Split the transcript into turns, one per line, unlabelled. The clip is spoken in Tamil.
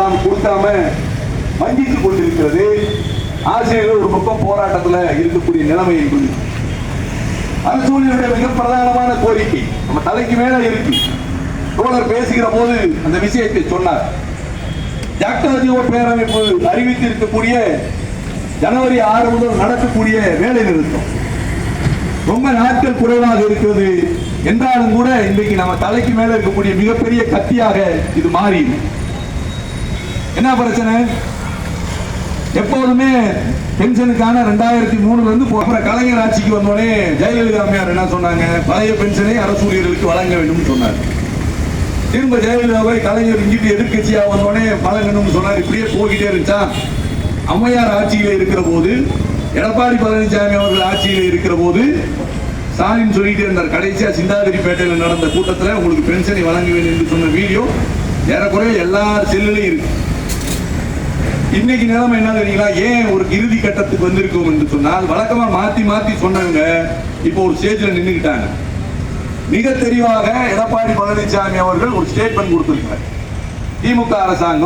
எல்லாம் கொடுக்காம வஞ்சித்துக் கொண்டிருக்கிறது. ஆசிரியர்கள் ஒரு பக்கம் போராட்டத்துல இருக்கக்கூடிய நிலைமை என்பது. அரசூழியருடைய மிக பிரதானமான கோரிக்கை. நம்ம தலைக்கு மேல இருக்கு. தோழர் பேசுகிற போது அந்த விஷயத்தை சொன்னார். ஜாக்டோஜியோ பேரமைப்பு அறிவித்து இருக்கக்கூடிய ஜனவரி ஆறு முதல் நடக்கக்கூடிய வேலை நிறுத்தம். ரொம்ப நாட்கள் குறைவாக இருக்கிறது. என்றாலும் கூட இன்றைக்கு நம்ம தலைக்கு மேல இருக்கக்கூடிய மிகப்பெரிய கத்தியாக இது மாறி என்ன பிரச்சனை? எப்போதுமே பென்ஷனுக்கான ரெண்டாயிரத்தி மூணுல இருந்து அப்புறம் கலைஞர் ஆட்சிக்கு வந்தோடனே ஜெயலலிதா அம்மையார் என்ன சொன்னாங்க? பழைய பென்ஷனை அரசு ஊழியர்களுக்கு வழங்க வேண்டும் சொன்னார். திரும்ப ஜெயலலிதாவை கலைஞர் இங்கிட்டு எதிர்க்கட்சியா வந்தோடனே வழங்கணும்னு சொன்னார். இப்படியே போய்கிட்டே இருந்துச்சா? அம்மையார் ஆட்சியில் இருக்கிற போது எடப்பாடி பழனிசாமி அவர்கள் ஆட்சியில் இருக்கிற போது ஸ்டாலின் சொல்லிட்டு இருந்தார். கடைசியா சிந்தாதிரிப்பேட்டையில் நடந்த கூட்டத்தில் உங்களுக்கு பென்ஷனை வழங்க வேண்டும் என்று சொன்ன வீடியோ ஏறக்குறைய எல்லா செல்லிலையும் இருக்கு. இன்னைக்கு நிலைமை என்ன தெரியுங்களா? ஏன் ஒரு இறுதி கட்டத்துக்கு வந்திருக்கோம் என்று சொன்னால் வழக்கமா மாத்தி மாத்தி சொன்னவங்க இப்போ ஒரு ஸ்டேஜ்ல நின்றுக்கிட்டாங்க மிக தெளிவாக எடப்பாடி பழனிசாமி அவர்கள் ஒரு ஸ்டேட்மெண்ட் கொடுத்திருக்கிறார். திமுக அரசாங்கம்